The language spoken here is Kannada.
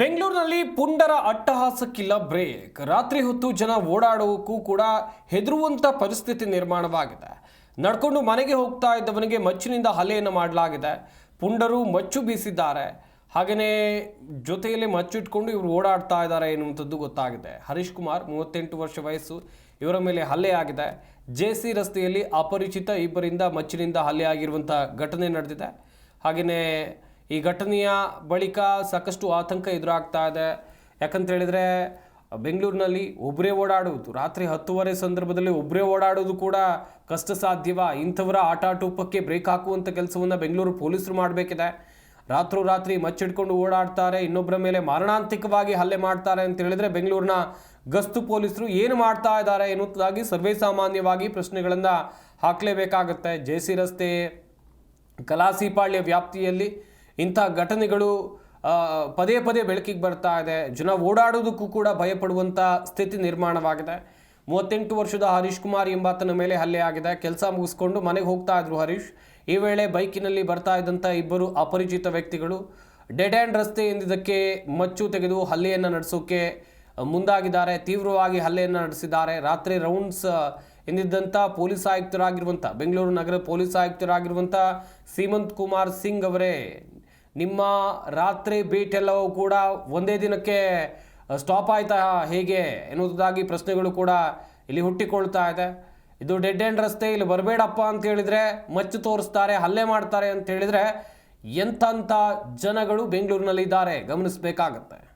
ಬೆಂಗಳೂರಿನಲ್ಲಿ ಪುಂಡರ ಅಟ್ಟಹಾಸಕ್ಕಿಲ್ಲ ಬ್ರೇಕ್. ರಾತ್ರಿ ಹೊತ್ತು ಜನ ಓಡಾಡೋಕ್ಕೂ ಕೂಡ ಹೆದರುವಂತ ಪರಿಸ್ಥಿತಿ ನಿರ್ಮಾಣವಾಗಿದೆ. ನಡ್ಕೊಂಡು ಮನೆಗೆ ಹೋಗ್ತಾ ಇದ್ದವನಿಗೆ ಮಚ್ಚಿನಿಂದ ಹಲೆಯನ್ನು ಮಾಡಲಾಗಿದೆ. ಪುಂಡರು ಮಚ್ಚು ಬೀಸಿದ್ದಾರೆ. ಹಾಗೆಯೇ ಜೊತೆಯಲ್ಲಿ ಮಚ್ಚಿಟ್ಕೊಂಡು ಇವರು ಓಡಾಡ್ತಾ ಇದ್ದಾರೆ ಎನ್ನುವಂಥದ್ದು ಗೊತ್ತಾಗಿದೆ. ಹರೀಶ್ ಕುಮಾರ್, ಮೂವತ್ತೆಂಟು ವರ್ಷ ವಯಸ್ಸು, ಇವರ ಮೇಲೆ ಹಲ್ಲೆ ಆಗಿದೆ. ಜೆ ಸಿ ರಸ್ತೆಯಲ್ಲಿ ಅಪರಿಚಿತ ಇಬ್ಬರಿಂದ ಮಚ್ಚಿನಿಂದ ಹಲ್ಲೆ ಆಗಿರುವಂಥ ಘಟನೆ ನಡೆದಿದೆ. ಹಾಗೆಯೇ ಈ ಘಟನೆಯ ಬಳಿಕ ಸಾಕಷ್ಟು ಆತಂಕ ಎದುರಾಗ್ತಾ ಇದೆ. ಯಾಕಂತ ಹೇಳಿದರೆ, ಬೆಂಗಳೂರಿನಲ್ಲಿ ಒಬ್ಬರೇ ಓಡಾಡುವುದು, ರಾತ್ರಿ ಹತ್ತುವರೆ ಸಂದರ್ಭದಲ್ಲಿ ಒಬ್ಬರೇ ಓಡಾಡೋದು ಕೂಡ ಕಷ್ಟ ಸಾಧ್ಯವ ಇಂಥವರ ಆಟಾಟೋಪಕ್ಕೆ ಬ್ರೇಕ್ ಹಾಕುವಂಥ ಕೆಲಸವನ್ನು ಬೆಂಗಳೂರು ಪೊಲೀಸರು ಮಾಡಬೇಕಿದೆ. ರಾತ್ರೋರಾತ್ರಿ ಮಚ್ಚಿಡ್ಕೊಂಡು ಓಡಾಡ್ತಾರೆ ಇನ್ನೊಬ್ಬರ ಮೇಲೆ ಮಾರಣಾಂತಿಕವಾಗಿ ಹಲ್ಲೆ ಮಾಡ್ತಾರೆ ಅಂತ ಹೇಳಿದರೆ ಬೆಂಗಳೂರಿನ ಗಸ್ತು ಪೊಲೀಸರು ಏನು ಮಾಡ್ತಾ ಇದ್ದಾರೆ ಎನ್ನುವುದಾಗಿ ಸರ್ವೇ ಸಾಮಾನ್ಯವಾಗಿ ಪ್ರಶ್ನೆಗಳನ್ನು ಹಾಕಲೇಬೇಕಾಗುತ್ತೆ. ಜೆ ಸಿ ರಸ್ತೆ, ಕಲಾಸಿಪಾಳ್ಯ ವ್ಯಾಪ್ತಿಯಲ್ಲಿ ಇಂಥ ಘಟನೆಗಳು ಪದೇ ಪದೇ ಬೆಳಕಿಗೆ ಬರ್ತಾ ಇದೆ. ಜನ ಓಡಾಡೋದಕ್ಕೂ ಕೂಡ ಭಯಪಡುವಂಥ ಸ್ಥಿತಿ ನಿರ್ಮಾಣವಾಗಿದೆ. ಮೂವತ್ತೆಂಟು ವರ್ಷದ ಹರೀಶ್ ಕುಮಾರ್ ಎಂಬಾತನ ಮೇಲೆ ಹಲ್ಲೆ ಆಗಿದೆ. ಕೆಲಸ ಮುಗಿಸ್ಕೊಂಡು ಮನೆಗೆ ಹೋಗ್ತಾ ಇದ್ರು ಹರೀಶ್. ಈ ವೇಳೆ ಬೈಕಿನಲ್ಲಿ ಬರ್ತಾ ಇದ್ದಂಥ ಇಬ್ಬರು ಅಪರಿಚಿತ ವ್ಯಕ್ತಿಗಳು ಡೆಡ್ ಆ್ಯಂಡ್ ರಸ್ತೆ ಎಂದಿದ್ದಕ್ಕೆ ಮಚ್ಚು ತೆಗೆದು ಹಲ್ಲೆಯನ್ನು ನಡೆಸೋಕೆ ಮುಂದಾಗಿದ್ದಾರೆ. ತೀವ್ರವಾಗಿ ಹಲ್ಲೆಯನ್ನು ನಡೆಸಿದ್ದಾರೆ. ರಾತ್ರಿ ರೌಂಡ್ಸ್ ಎಂದಿದ್ದಂಥ ಪೊಲೀಸ್ ಆಯುಕ್ತರಾಗಿರುವಂಥ, ಬೆಂಗಳೂರು ನಗರ ಪೊಲೀಸ್ ಆಯುಕ್ತರಾಗಿರುವಂಥ ಸೀಮಂತ್ ಕುಮಾರ್ ಸಿಂಗ್ ಅವರೇ ನಿಮ್ಮ ರಾತ್ರಿ ಬೀಟ್ ಎಲ್ಲವೂ ಕೂಡ ಒಂದೇ ದಿನಕ್ಕೆ ಸ್ಟಾಪ್ ಆಯ್ತಾ ಹೇಗೆ ಎನ್ನುವುದಾಗಿ ಪ್ರಶ್ನೆಗಳು ಕೂಡ ಇಲ್ಲಿ ಹುಟ್ಟಿಕೊಳ್ತಾ ಇದೆ. ಇದು ಡೆಡ್ ಎಂಡ್ ರಸ್ತೆ, ಇಲ್ಲಿ ಬರಬೇಡಪ್ಪ ಅಂತ ಹೇಳಿದರೆ ಮಚ್ಚು ತೋರಿಸ್ತಾರೆ, ಹಲ್ಲೆ ಮಾಡ್ತಾರೆ ಅಂತ ಹೇಳಿದರೆ ಎಂಥ ಜನಗಳು ಬೆಂಗಳೂರಿನಲ್ಲಿ ಇದ್ದಾರೆ ಗಮನಿಸಬೇಕಾಗತ್ತೆ.